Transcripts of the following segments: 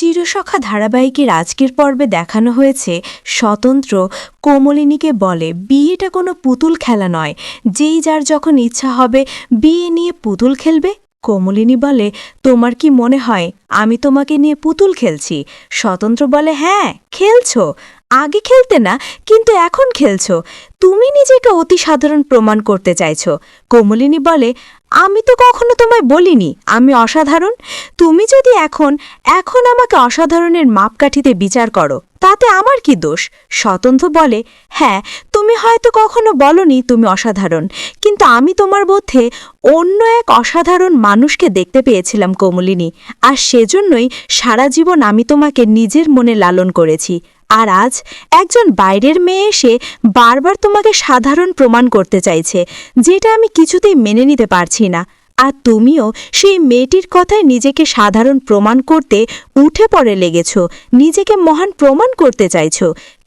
চিরসখা ধারাবাহিকের আজকের পর্বে দেখানো হয়েছে স্বতন্ত্র কোমলিনীকে বলে, বিয়েটা কোনো পুতুল খেলা নয়। যেই যার যখন ইচ্ছা হবে, বিয়ে নিয়ে পুতুল খেলবে? কোমলিনী বলে, তোমার কি মনে হয় আমি তোমাকে নিয়ে পুতুল খেলছি? স্বতন্ত্র বলে হ্যাঁ খেলছো। আগে খেলতে না, কিন্তু এখন খেলছ। তুমি নিজেকে অতি সাধারণ প্রমাণ করতে চাইছ। কোমলিনী বলে, আমি তো কখনো তোমায় বলিনি, আমি অসাধারণ। তুমি যদি এখন এখন আমাকে অসাধারণের মাপকাঠিতে বিচার করো, তাতে আমার কি দোষ? স্বতন্ত্র বলে হ্যাঁ তুমি হয়তো কখনো বলনি তুমি অসাধারণ, কিন্তু আমি তোমার মধ্যে অন্য এক অসাধারণ মানুষকে দেখতে পেয়েছিলাম, কোমলিনী। আর সেজন্যই সারা জীবন আমি তোমাকে নিজের মনে লালন করেছি। আর আজ একজন বাইরের মেয়ে এসে বারবার তোমাকে সাধারণ প্রমাণ করতে চাইছে, যেটা আমি কিছুতেই মেনে নিতে পারছি না। আর তুমিও সেই মেয়েটির কথায় নিজেকে সাধারণ প্রমাণ করতে উঠে পড়ে লেগেছ, নিজেকে মহান প্রমাণ করতে চাইছ।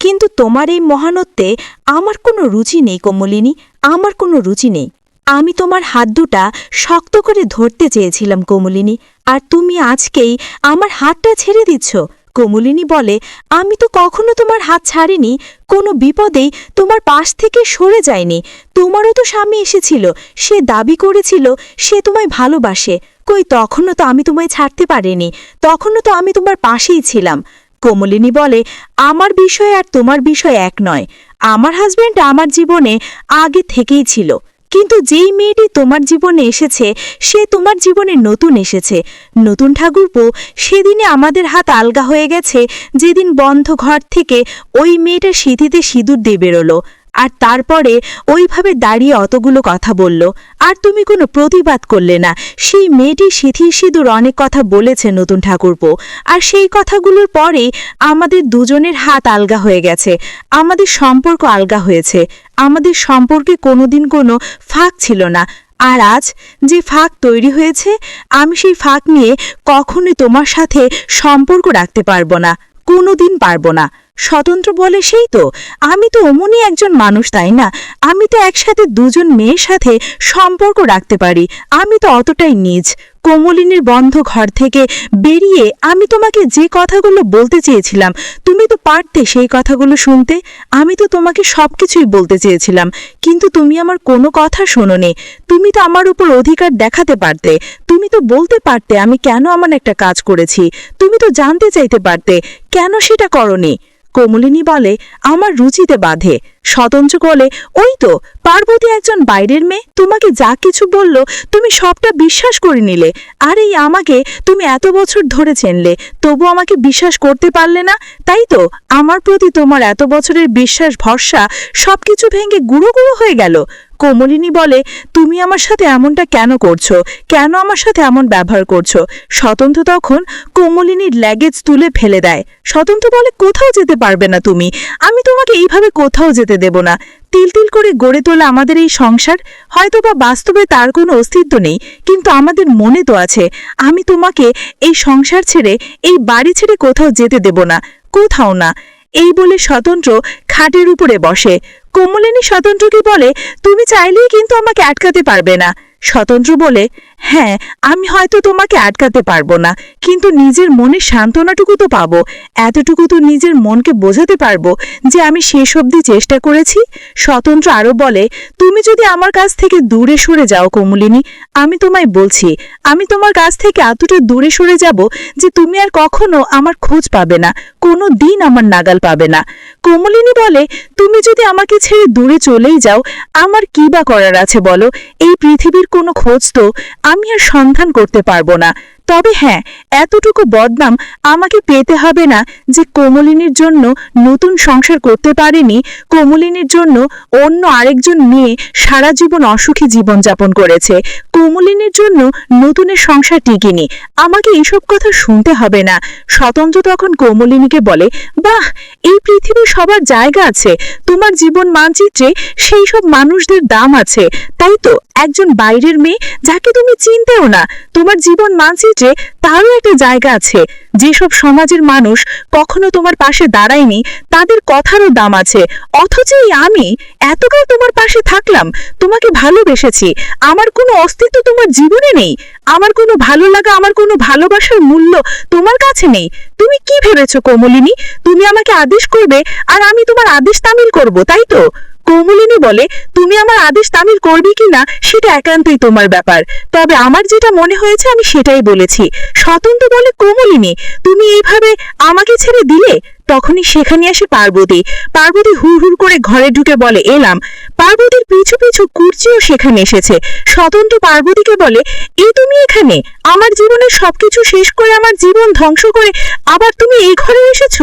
কিন্তু তোমার এই মহানত্বে আমার কোনো রুচি নেই কমলিনী, আমার কোনো রুচি নেই। আমি তোমার হাত দুটা শক্ত করে ধরতে চেয়েছিলাম কোমলিনী, আর তুমি আজকেই আমার হাতটা ছেড়ে দিচ্ছ। কোমলিনী বলে, আমি তো কখনো তোমার হাত ছাড়িনি, কোনো বিপদেই তোমার পাশ থেকে সরে যায়নি। তোমারও তো স্বামী এসেছিল, সে দাবি করেছিল, সে তোমায় ভালোবাসে। কই, তখনও তো আমি তোমায় ছাড়তে পারিনি, তখনও তো আমি তোমার পাশেই ছিলাম। কোমলিনী বলে, আমার বিষয় আর তোমার বিষয় এক নয়। আমার হাজব্যান্ড আমার জীবনে আগে থেকেই ছিল। কিন্তু যেই মেয়েটি তোমার জীবনে এসেছে, সে তোমার জীবনে নতুন এসেছে। নতুন ঠাকুরপো, সেদিনে আমাদের হাত আলগা হয়ে গেছে, যেদিন বন্ধ ঘর থেকে ওই মেয়েটা সিঁথিতে সিঁদুর দিয়ে বেরোলো। আর তারপরে ওইভাবে দাঁড়িয়ে অতগুলো কথা বলল। আর তুমি কোনো প্রতিবাদ করলে না। সেই মেয়েটি সিথি সিঁদুর অনেক কথা বলেছে নতুন ঠাকুরপো। আর সেই কথাগুলোর পরেই আমাদের দুজনের হাত আলগা হয়ে গেছে। আমাদের সম্পর্ক আলগা হয়েছে। আমাদের সম্পর্কে কোনোদিন কোনো ফাঁক ছিল না। আর আজ যে ফাঁক তৈরি হয়েছে, আমি সেই ফাঁক নিয়ে কখনোই তোমার সাথে সম্পর্ক রাখতে পারব না। কোনোদিন পারব না। স্বতন্ত্র বলে সেই তো? আমি তো অমনই একজন মানুষ, তাই না? আমি তো একসাথে দুজন মেয়ের সাথে সম্পর্ক রাখতে পারি। আমি তো অতটাই নিজ। কোমলিনীর বন্ধ ঘর থেকে বেরিয়ে আমি তোমাকে যে কথাগুলো বলতে চেয়েছিলাম, তুমি তো পারতে সেই কথাগুলো শুনতে। আমি তো তোমাকে সব কিছুই বলতে চেয়েছিলাম, কিন্তু তুমি আমার কোনো কথা শোনোনি। তুমি তো আমার উপর অধিকার দেখাতে পারতে। তুমি তো বলতে পারতে আমি কেন এমন একটা কাজ করেছি। তুমি তো জানতে চাইতে পারতে, কেন সেটা করনি? কোমলিনী বলে, আমার রুচিতে বাঁধে। স্বতন্ত্র বলে ওই তো, পার্বতী একজন বাইরের মেয়ে, তোমাকে যা কিছু বলল, তুমি সবটা বিশ্বাস করে নিলে। আর এই আমাকে তুমি এত বছর ধরে চেনলে, তবু আমাকে বিশ্বাস করতে পারলে না? তাই তো, আমার প্রতি তোমার এত বছরের বিশ্বাস, ভরসা সব কিছু ভেঙে গুঁড়ো গুঁড়ো হয়ে গেল। কোমলিনী বলে, তুমি আমার সাথে এমনটা কেন করছ? কেন আমার সাথে এমন ব্যবহার করছ? স্বতন্ত্র তখন কোমলিনীর ল্যাগেজ তুলে ফেলে দেয়। স্বতন্ত্র বলে, কোথাও যেতে পারবে না তুমি। আমি তোমাকে এইভাবে কোথাও যেতে দেব না। তিল তিল করে গড়ে তোলা আমাদের এই সংসার হয়তো বা বাস্তবে তার কোনো অস্তিত্ব নেই, কিন্তু আমাদের মনে তো আছে। আমি তোমাকে এই সংসার ছেড়ে, এই বাড়ি ছেড়ে কোথাও যেতে দেব না, কোথাও না। এই বলে স্বতন্ত্র খাটের উপরে বসে। কোমলিনী স্বতন্ত্রকে বলে তুমি চাইলেই কিন্তু আমাকে আটকাতে পারবে না। স্বতন্ত্র বলে হ্যাঁ আমি হয়তো তোমাকে আটকাতে পারব না, কিন্তু নিজের মনে সান্ত্বনাটুকু তো পাবো। এতটুকু তো নিজের মনকে বোঝাতে পারব যে আমি শেষ অবধি চেষ্টা করেছি? স্বতন্ত্র আরও বলে, তুমি যদি আমার কাছ থেকে দূরে সরে যাও কোমলিনী, আমি তোমায় বলছি, আমি তোমার কাছ থেকে এতটা দূরে সরে যাব যে তুমি আর কখনো আমার খোঁজ পাবে না, কোনো দিন আমার নাগাল পাবে না। কোমলিনী বলে, তুমি যদি আমাকে ছেড়ে দূরে চলেই যাও, আমার কী বা করার আছে বলো? এই পৃথিবীর কোনো খোঁজ তো আমি আর সন্ধান করতে পারব না। তবে হ্যাঁ এতটুকু বদনাম আমাকে পেতে হবে না যে কোমলিনীর জন্য নতুন সংসার করতে পারেনি, কোমলিনীর জন্য অন্য আরেকজন মেয়ে সারা জীবন অসুখী জীবনযাপন করেছে। কোমলিনীর জন্য নতুনের সংসার টিকিনি, আমাকে এসব কথা শুনতে হবে না। স্বতন্ত্র তখন কোমলিনীকে বলে, বাহ, এই পৃথিবীর সবার জায়গা আছে, তোমার জীবন মানচিত্রে সেই সব মানুষদের দাম আছে। তাই তো, একজন বাইরের মেয়ে যাকে তুমি চিনতেও না, তোমার জীবন মানচিত্রে ক্ষেত্রে তারও একটা জায়গা আছে। যেসব সমাজের মানুষ কখনো তোমার পাশে দাঁড়ায়নি, তাদের কথারও দাম আছে। অথচ এই আমি এতকাল তোমার পাশে থাকলাম, তোমাকে ভালোবেসেছি। আমার কোনো অস্তিত্ব তোমার জীবনে নেই। আমার কোনো ভালো লাগা, আমার কোনো ভালোবাসার মূল্য তোমার কাছে নেই। তুমি কি ভেবেছো কোমলিনী? তুমি আমাকে আদেশ করবে, আর আমি তোমার আদেশ তামিল করব, তাই তো? কৌমলিনী বলে, তুমি আমার আদেশ তামিল করবে কি না সেটা একান্তই তোমার ব্যাপার। তবে আমার যেটা মনে হয়েছে, আমি সেটাই বলেছি। স্বতন্ত্র বলে কোমলিনী, তুমি এইভাবে আমাকে ছেড়ে দিলে? তখনই সেখানে আসে পার্বতী। পার্বতী হুড় হুড় করে ঘরে ঢুকে বলে, এলাম। পার্বতীর পিছু পিছু কুর্চিও সেখানে এসেছে। স্বতন্ত্র পার্বতীকে বলে, এ তুমি এখানে? আমার জীবনের সবকিছু শেষ করে আমার জীবন ধ্বংস করে আবার তুমি এই ঘরে এসেছ?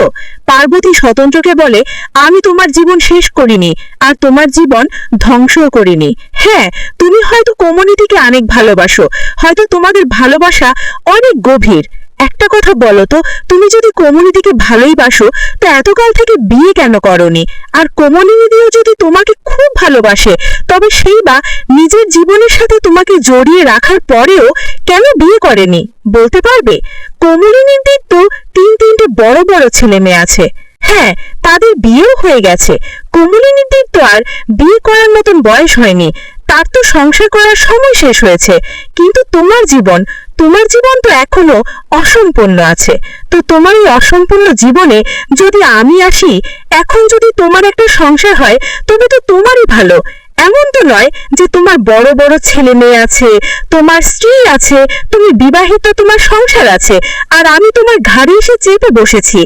পার্বতী স্বতন্ত্রকে বলে, আমি তোমার জীবন শেষ করিনি আর তোমার জীবন ধ্বংসও করিনি। হ্যাঁ তুমি হয়তো কোমনিটিকে অনেক ভালোবাসো, হয়তো তোমাদের ভালোবাসা অনেক গভীর। একটা কথা বলো তো, তুমি যদি কোমলিদিকে ভালোই বাসো, তো এতকাল থেকে বিয়ে কেন করনি? আর কোমলিদিও যদি তোমাকে খুব ভালোবাসে, তবে সেই বা নিজের জীবনের সাথে তোমাকে জড়িয়ে রাখার পরেও কেন বিয়ে করেনি? বলতে পারবে? কোমলিনীদের তো তিন তিনটে বড় বড় ছেলে মেয়ে আছে। হ্যাঁ তাদের বিয়েও হয়ে গেছে। কোমলিনীদের তো আর বিয়ে করার মতন বয়স হয়নি। তার তো সংসার করার সময় শেষ হয়েছে। কিন্তু তোমার জীবন তোমার জীবন তো এখনও অসম্পূর্ণ আছে। তো তোমার এই অসম্পূর্ণ জীবনে যদি আমি আসি, এখন যদি তোমার একটা সংসার হয়, তবে তো তোমারই ভালো। এমন তো নয় যে তোমার বড় বড় ছেলে মেয়ে আছে, তোমার স্ত্রী আছে, তুমি বিবাহিত, তোমার সংসার আছে, আর আমি তোমার ঘাড়ে এসে চেপে বসেছি।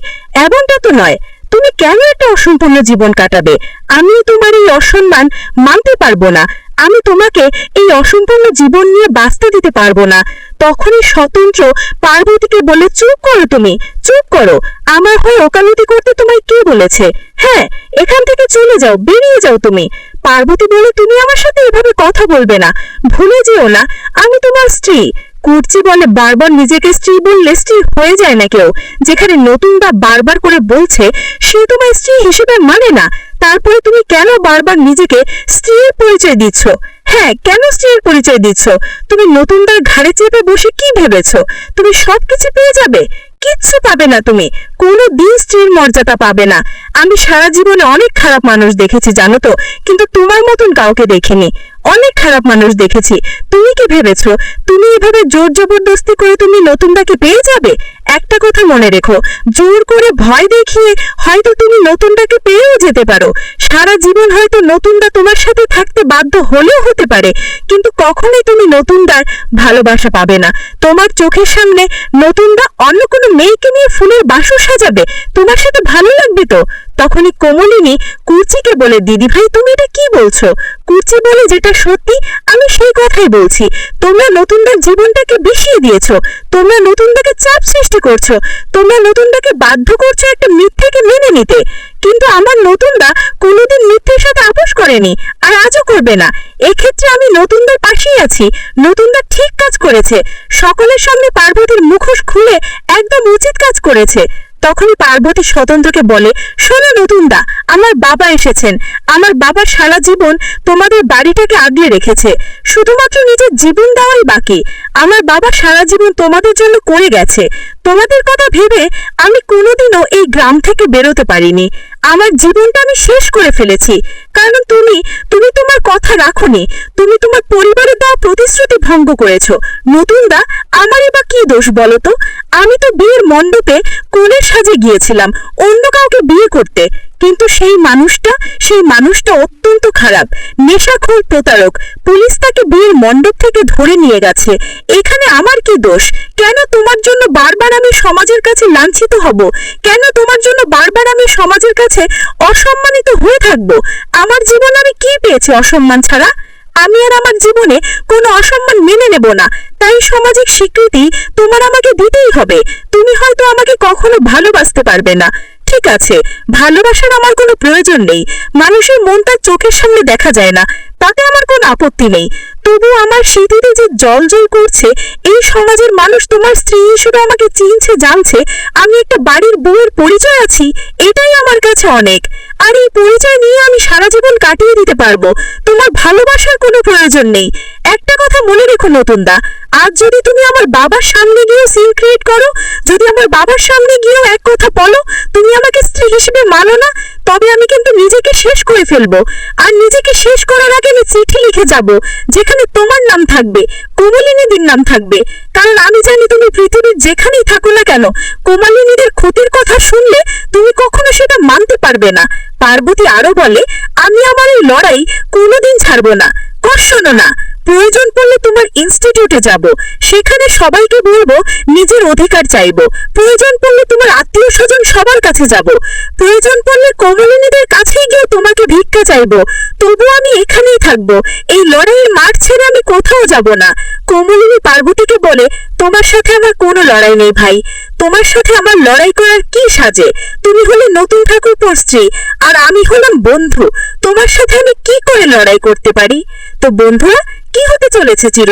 এমনটা তো নয়। তুমি কেন একটা অসম্পূর্ণ জীবন কাটাবে? আমি তোমার এই অসম্মান মানতে পারব না। আমি তোমাকে এই অসম্পূর্ণ জীবন নিয়ে বাঁচতে দিতে পারব না। তখনই স্বতন্ত্র পার্বতীকে বলে, চুপ করো তুমি, চুপ করো। আমার হয়ে ওকালতি করতে তোমায় কে বলেছে? হ্যাঁ এখান থেকে চলে যাও, বেরিয়ে যাও তুমি। পার্বতী বলে, তুমি আমার সাথে এভাবে কথা বলবে না। ভুলে যেও না, আমি তোমার স্ত্রী। কুর্চি বলে বারবার নিজেকে স্ত্রী বললে স্ত্রী হয়ে যায় না কেউ। যেখানে নতুন বা বারবার করে বলছে, সে তোমার স্ত্রী হিসেবে মানে না। তারপরে তুমি কেন বারবার নিজেকে স্ত্রীর পরিচয় দিচ্ছ? হ্যাঁ কেন স্ত্রীর পরিচয় দিচ্ছ? তুমি নতুনদার ঘাড়ে চেপে বসে কি ভেবেছ? তুমি সবকিছু পেয়ে যাবে? কিচ্ছু পাবে না তুমি। কোনো দিন স্ত্রীর মর্যাদা পাবে না। আমি সারা জীবনে অনেক খারাপ মানুষ দেখেছি, জানো তো। কিন্তু তোমার মতন কাউকে দেখিনি। অনেক খারাপ মানুষ দেখেছি। তুমি কি ভেবেছো? তুমি এভাবে জোর জবরদস্তি করে তুমি নতুনদাকে পেয়ে যাবে? একটা কথা মনে রেখো, জোর করে ভয় দেখিয়ে হয়তো তুমি নতুনটাকে পেয়েও যেতে পারো। সারা জীবন হয়তো নতুনদা তোমার সাথে থাকতে বাধ্য হলেও হতে পারে, কিন্তু কখনোই তুমি নতুনদার ভালোবাসা পাবে না। তোমার চোখের সামনে নতুনদা অন্য কোনো মেয়েকে নিয়ে ফুলের বাসর সাজাবে। তোমার সাথে ভালো লাগবে তো? তখনই কোমলিনী কুর্চিকে বলে, দিদি ভাই, তুমি এটা কি বলছো? কুর্চি বলে যেটা সত্যি, আমি সেই কথাই বলছি। তোমরা নতুনদের জীবনটাকে বিষিয়ে দিয়েছ। তোমরা নতুনদাকে চাপ সৃষ্টি করছ। তোমরা নতুনদাকে বাধ্য করছ একটা মিথ্যেকে মেনে নিতে। কিন্তু আমার নতুনদা কোনোদিন মিথ্যের সাথে আপোষ করেনি আর আজও করবে না। এক্ষেত্রে আমি নতুনদের পাশেই আছি। নতুনদা ঠিক কাজ করেছে। সকলের সামনে পার্বতীর মুখোশ খুলে একদম উচিত কাজ করেছে। তখনই পার্বতী স্বতন্ত্রকে বলে, শোনো নতুনদা, আমার বাবা এসেছেন। আমার বাবা সারা জীবন তোমাদের বাড়িটাকে আগলে রেখেছে। শুধুমাত্র নিজের জীবন দেওয়াই বাকি। আমার বাবা সারা জীবন তোমাদের জন্য করে গেছে। তোমাদের কথা ভেবে আমি কোনোদিনও এই গ্রাম থেকে বেরোতে পারিনি। আমার জীবনটা আমি শেষ করে ফেলেছি। কারণ তুমি তুমি তোমার কথা রাখোনি। তুমি তোমার পরিবারের দেওয়া প্রতিশ্রুতি ভঙ্গ করেছ। নতুনদা আমারই বা কি দোষ বলো তো? আমি তো বিয়ের মণ্ডপে কোলের সাজে গিয়েছিলাম, অন্য কাউকে বিয়ে করতে। কিন্তু সেই মানুষটা সেই মানুষটা অত্যন্ত খারাপ। নেশাখোর প্রতারক। পুলিশ তাকে বিয়ের মণ্ডপ থেকে ধরে নিয়ে গেছে। এখানে আমার কি দোষ? কেন তোমার জন্য বারবার আমি সমাজের কাছে লাঞ্ছিত হব? কেন তোমার জন্য বারবার আমি সমাজের কাছে অসম্মানিত হয়ে থাকব? আমার জীবন আমি কি পেয়েছি অসম্মান ছাড়া? আমি আর আমার জীবনে কোনো অসম্মান মেনে নেব না। তাই সামাজিক স্বীকৃতি তোমার আমাকে দিতেই হবে। তুমি হয়তো আমাকে কখনো ভালোবাসতে পারবে না। ঠিক আছে, ভালোবাসার আমার কোনো প্রয়োজন নেই। মানুষের মন তার চোখের সামনে দেখা যায় না, তাতে আমার কোনো আপত্তি নেই। তবু আমার স্মৃতিতে যে জল জল করছে, এই সমাজের মানুষ তোমার স্ত্রী হিসেবে আমাকে চিনছে, জানছে, আমি একটা বাড়ির বউয়ের পরিচয় আছি, এটাই আমার কাছে অনেক। আর এই পরিচয় নিয়ে আমি সারা জীবন কাটিয়ে দিতে পারব। তোমার ভালোবাসার কোনো প্রয়োজন নেই। একটা কথা মনে রেখো নতুনদা, আজ যদি তুমি আমার বাবার সামনে গিয়ে সিন ক্রিয়েট করো, যদি আমার বাবার সামনে গিয়েও এক কথা বলো, তুমি আমাকে স্ত্রী হিসেবে মানো না, তবে আমি কিন্তু নিজেকে শেষ করে ফেলব। আর নিজেকে শেষ করার আগে আমি চিঠি লিখে যাব, যেখানে তোমার নাম থাকবে, কোমলিনীদের নাম থাকবে। কারণ আমি জানি তুমি পৃথিবীর যেখানেই থাকো না কেন, কোমালিনীদের ক্ষতির কথা শুনলে তুমি কখনো সেটা মানতে পারবে না। পার্বতী আরও বলে, আমি আমার এই লড়াই কোনোদিন ছাড়বো না। কষ্ট না, প্রয়োজন পড়লে তোমার ইনস্টিটিউটে যাব। সেখানে সবাইকে বলব, নিজের অধিকার চাইব। প্রয়োজন পড়লে তোমার আত্মীয় স্বজন সবার কাছে যাব। প্রয়োজন পড়লে কমলিনীদের কাছেই গিয়ে তোমাকে ভিক্ষা চাইব। তবু আমি এখানেই থাকব। এই লড়াইয়ের মাঠ ছেড়ে আমি কোথাও যাব না। কমলিনী পার্বতীকে বলে, তোমার সাথে আমার কোনো লড়াই নেই ভাই। তোমার সাথে আমার লড়াই করার কি সাজে? তুমি হলে নতুন ঠাকুরপোর স্ত্রী, আর আমি হলাম বন্ধু। তোমার সাথে আমি কি করে লড়াই করতে পারি? তো বন্ধুরা, কি হতে চলেছে চির